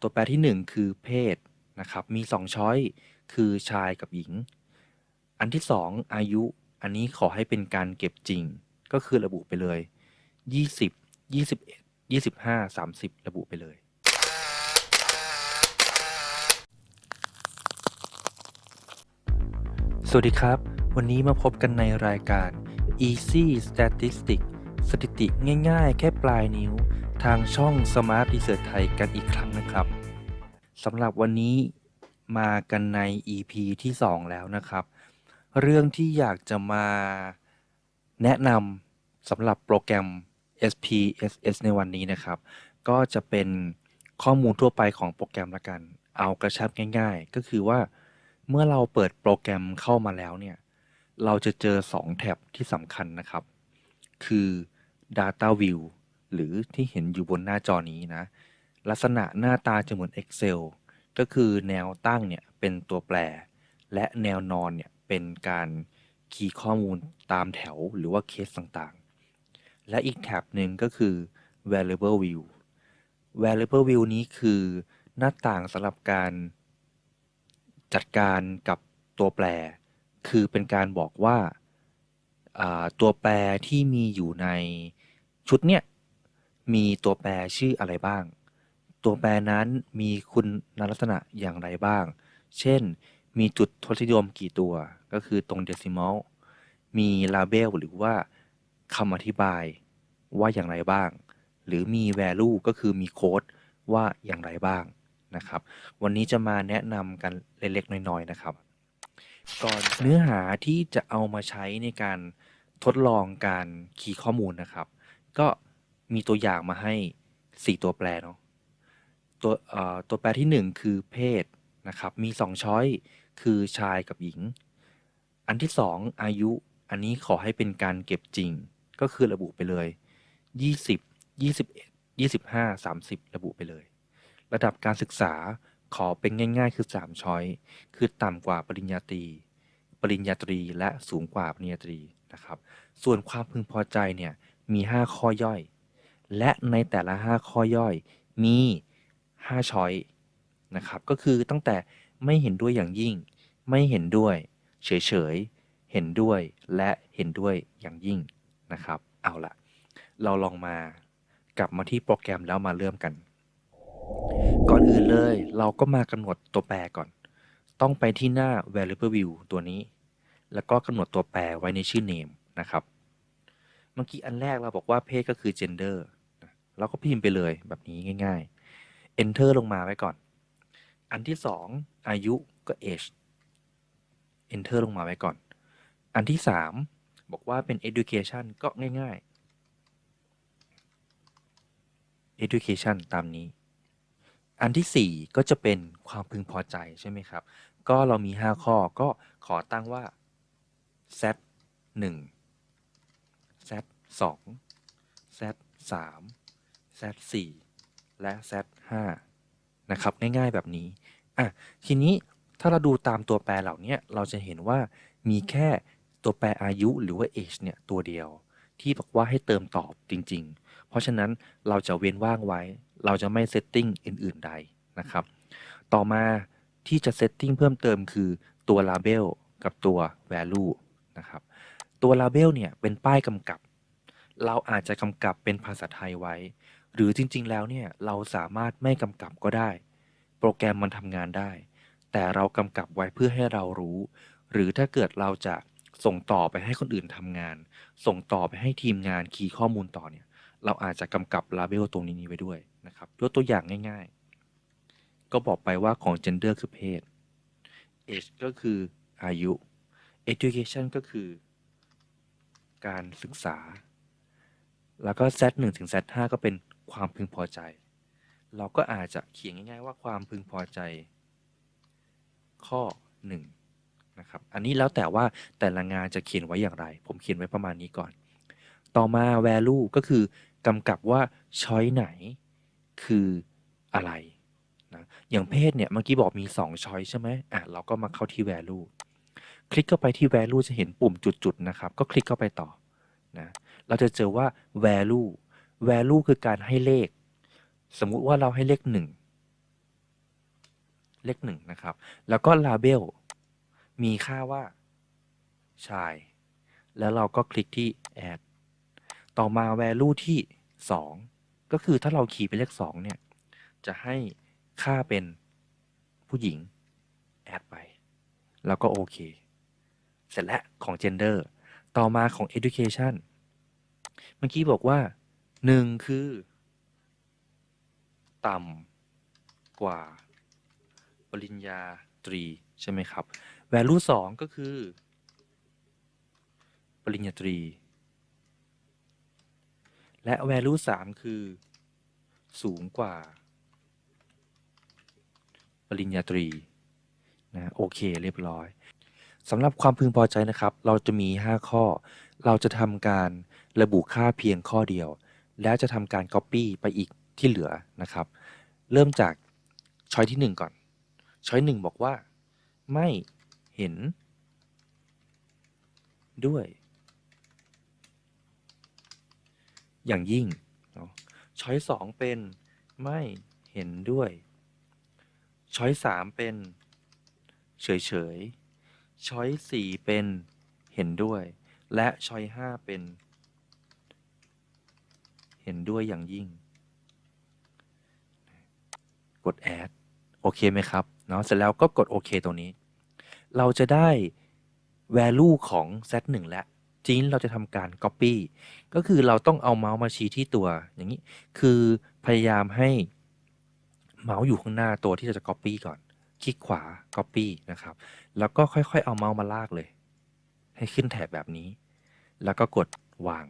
ตัวแปรที่ 1 คือเพศนะครับ มี 2 ช้อยคือชายกับหญิง อันที่ 2 อายุ อันนี้ขอให้เป็นการเก็บจริง ก็คือระบุไปเลย 20 21 25 30 ระบุไปเลยสวัสดีครับ วันนี้มาพบกันในรายการ Easy Statistics สถิติง่ายๆ แค่ปลายนิ้ว ทางช่อง Smart Research ไทยกันอีกครั้งนะครับ สำหรับวันนี้มากันใน EP ที่ 2 แล้วนะครับ เรื่องที่อยากจะมาแนะนำสำหรับโปรแกรม SPSS ในวันนี้นะครับ ก็จะเป็นข้อมูลทั่วไปของโปรแกรมละกัน เอากระชับง่าย ๆ ก็คือว่าเมื่อเราเปิดโปรแกรมเข้ามาแล้วเนี่ย เราจะเจอ 2 แท็บที่สำคัญนะครับ คือ Data View หรือที่เห็นอยู่บนหน้าจอนี้นะ ลักษณะหน้าตาจะเหมือน Excel ก็คือแนวตั้งเนี่ยเป็นตัวแปร และแนวนอนเนี่ยเป็นการคีย์ข้อมูลตามแถวหรือว่าเคสต่างๆ และอีกแท็บหนึ่งก็คือ Variable View Variable View นี้คือหน้าต่างสำหรับการจัดการกับตัวแปร คือเป็นการบอกว่าาตัวแปรที่มีอยู่ในชุดเนี้ยมีตัวแปรชื่ออะไรบ้าง ตัวแปรนั้นมีคุณลักษณะอย่างไรบ้าง เช่น มีจุดทศนิยมกี่ตัว ก็คือตรง decimal มี label หรือว่าคำอธิบายว่าอย่างไรบ้าง หรือมี value ก็คือมีโค้ดว่าอย่างไรบ้างนะครับ วันนี้จะมาแนะนำกันเล็กๆน้อยๆนะครับ ก่อนเนื้อหาที่จะเอามาใช้ในการทดลองการคีย์ข้อมูลนะครับ ก็มีตัวอย่างมาให้ 4 ตัวแปรเนาะ ตัวเอ่อตัวแปรทีหนึ่1 คือเพศนะครับ มี 2 ช้อยคือชายกับหญิง อันที่ 2 อายุ อันนี้ขอให้เป็นการเก็บจริง ก็คือระบุไปเลย 20 21 25 30 ระบุไปเลย ระดับการศึกษาขอเป็นง่ายๆ คือ 3 ช้อยคือต่ำกว่าปริญญาตรี ปริญญาตรีและสูงกว่าปริญญาตรีนะครับ ส่วนความพึงพอใจเนี่ยมี 5 ข้อย่อย และในแต่ละ 5 ข้อย่อยมี 5 ช้อยนะครับ ก็คือตั้งแต่ไม่เห็นด้วยอย่างยิ่ง ไม่เห็นด้วย เฉยๆ เห็นด้วยและเห็นด้วยอย่างยิ่งนะครับ เอาละเราลองมากลับมาที่โปรแกรมแล้วมาเริ่มกัน ก่อนอื่นเลยเราก็มากำหนดตัวแปรก่อน ต้องไปที่หน้า variable view ตัวนี้ แล้วก็กำหนดตัวแปรไว้ในชื่อ name นะครับ เมื่อกี้อันแรกเราบอกว่าเพศก็คือ gender เราก็พิมพ์ไปเลยแบบนี้ง่าย ๆ enter ลงมาไว้ก่อน อันที่2อายุก็ age enter ลงมาไว้ก่อน อันที่3บอกว่าเป็น education ก็ง่าย ๆ education ตามนี้ อันที่4ก็จะเป็นความพึงพอใจใช่ไหมครับ ก็เรามี5ข้อก็ขอตั้งว่า set 1 set 2 set 3 set 4 และ set 5นะครับง่ายๆแบบนี้อะทีนี้ถ้าเราดูตามตัวแปรเหล่านี้เราจะเห็นว่ามีแค่ตัวแปรอายุหรือว่า age เนี่ยตัวเดียว ที่บอกว่าให้เติมตอบจริง ๆ เพราะฉะนั้นเราจะเว้นว่างไว้ เราจะไม่เซตติ้งอื่น ๆ ใดนะครับ ต่อมาที่จะเซตติ้งเพิ่มเติมคือตัว label กับตัว value นะครับ ตัว label เนี่ยเป็นป้ายกำกับ เราอาจจะกำกับเป็นภาษาไทยไว้ หรือจริงๆ แล้วเนี่ยเราสามารถไม่กำกับก็ได้ โปรแกรมมันทำงานได้ แต่เรากำกับไว้เพื่อให้เรารู้ หรือถ้าเกิดเราจะส่งต่อไปให้คนอื่นทำงาน ส่งต่อไปให้ทีมงานคีย์ข้อมูลต่อเนี่ย เราอาจจะกำกับ label ตรงนี้ไว้ด้วยนะครับยกตัวอย่างง่าย ๆ ก็บอกไปว่าของ gender คือเพศ age ก็คืออายุ education ก็คือ การศึกษา แล้วก็ z 1ถึง z 5ก็เป็น ความพึงพอใจ เราก็อาจจะเขียนง่าย ๆ ว่าความพึงพอใจ ข้อ1นะครับอันนี้แล้วแต่ว่าแต่ละงานจะเขียนไว้อย่างไร ผมเขียนไว้ประมาณนี้ก่อน ต่อมา value ก็คือกำกับว่า choice ไหนคืออะไรนะอย่างเพศเนี่ยเมื่อกี้บอกมี2 choice ใช่ไหมอะเราก็มาเข้าที่ value คลิกเข้าไปที่ value จะเห็นปุ่มจุดๆนะครับ ก็คลิกเข้าไปต่อนะเราจะเจอว่า value value คือการให้เลข สมมุติว่าเราให้เลข1เลขหนึ่งนะครับ แล้วก็ label มีค่าว่าชาย แล้วเราก็คลิกที่ add ต่อมา value ที่ 2 ก็คือถ้าเราคีย์เป็นเลข2เนี่ย จะให้ค่าเป็นผู้หญิง add ไป แล้วก็โอเค เสร็จแล้วของ gender ต่อมาของ education เมื่อกี้บอกว่า 1คือ ต่ำกว่า ปริญญาตรี ใช่ไหมครับ value 2ก็คือ ปริญญาตรี และ value 3คือ สูงกว่า ปริญญาตรีนะโอเคเรียบร้อยสำหรับความพึงพอใจนะครับ เราจะมี 5 ข้อ เราจะทำการระบุค่าเพียงข้อเดียว แล้วจะทำการ Copy ไปอีกที่เหลือนะครับ เริ่มจากช้อยที่ 1 ก่อน ช้อย 1 บอกว่า ไม่เห็น ด้วย อย่างยิ่ง ช้อย 2 เป็นไม่เห็นด้วย ช้อย 3 เป็น เฉยๆช้อย 4 เป็นเห็นด้วย และช้อย 5 เป็น ห็นด้วยอย่างยิ่ง กด add โอเคไหมครับเนาะเสร็จแล้วก็กดโอเคตรงนี้ เราจะได้ value ของ z1 แล้วทีนี้เราจะทำการ copy ก็คือเราต้องเอาเมาส์มาชี้ที่ตัวอย่างนี้ คือพยายามให้เมาส์อยู่ข้างหน้าตัวที่เราจะ copy ก่อน คลิกขวา copy นะครับ แล้วก็ค่อยๆ เอาเมาส์มาลากเลย ให้ขึ้นแถบแบบนี้ แล้วก็กดวาง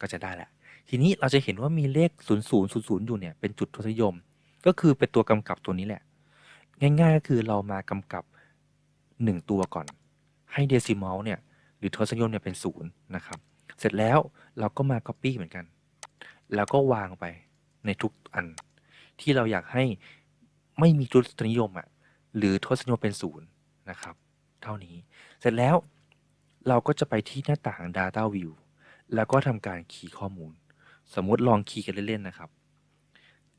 ก็จะได้แหละ ทีนี้เราจะเห็นว่ามีเลข 0000 อยู่เนี่ยเป็นจุดทศนิยม ก็คือเป็นตัวกำกับตัวนี้แหละ ง่ายๆก็คือเรามากำกับ 1 ตัวก่อน ให้เดซิมอลเนี่ยหรือทศนิยมเนี่ยเป็นศูนย์นะครับ เสร็จแล้วเราก็มา Copy เหมือนกัน แล้วก็วางไปในทุกอัน ที่เราอยากให้ไม่มีทศนิยมอะ่ะหรือทศนิยมเป็นศูนย์นะครับ เท่านี้เสร็จแล้วเราก็จะไปที่หน้าต่าง Data View แล้วก็ทำการคีย์ข้อมูล สมมติลองคีย์กันเล่นๆนะครับ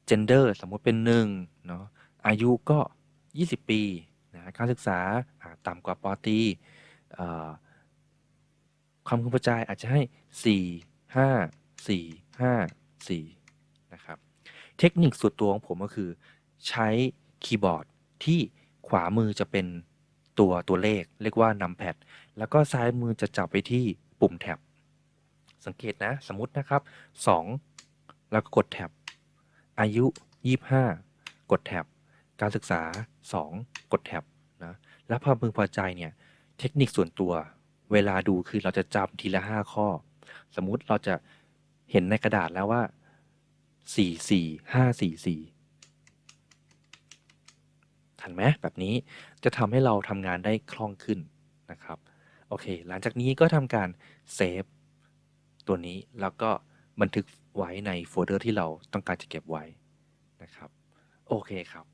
Gender สมมุติเป็นหนึ่งเนาะอายุก็ 20 ปีนะการศึกษาต่ำกว่าปอตรีอ่าความพึงพอใจอาจจะให้ 4 5 4 5 4นะครับเทคนิคส่วนตัวของผมก็คือใช้คีย์บอร์ดที่ขวามือจะเป็นตัวตัวเลข เรียกว่า numpad แล้วก็ซ้ายมือจะจับไปที่ปุ่มแท็บ สังเกตนะ สมมตินะครับ 2 แล้วก็กดแท็บ อายุ 25 กดแท็บ การศึกษา 2 กดแท็บนะ แล้วความพึงพอใจเนี่ย เทคนิคส่วนตัว เวลาดูคือเราจะจำทีละ 5 ข้อ สมมุติเราจะเห็นในกระดาษแล้วว่า 4 4 5 4 4ทันไหมแบบนี้จะทำให้เราทำงานได้คล่องขึ้นนะครับ โอเค หลังจากนี้ก็ทำการเซฟ ตัวนี้แล้วก็บันทึกไว้ในโฟลเดอร์ที่เราต้องการจะเก็บไว้นะครับ โอเคครับ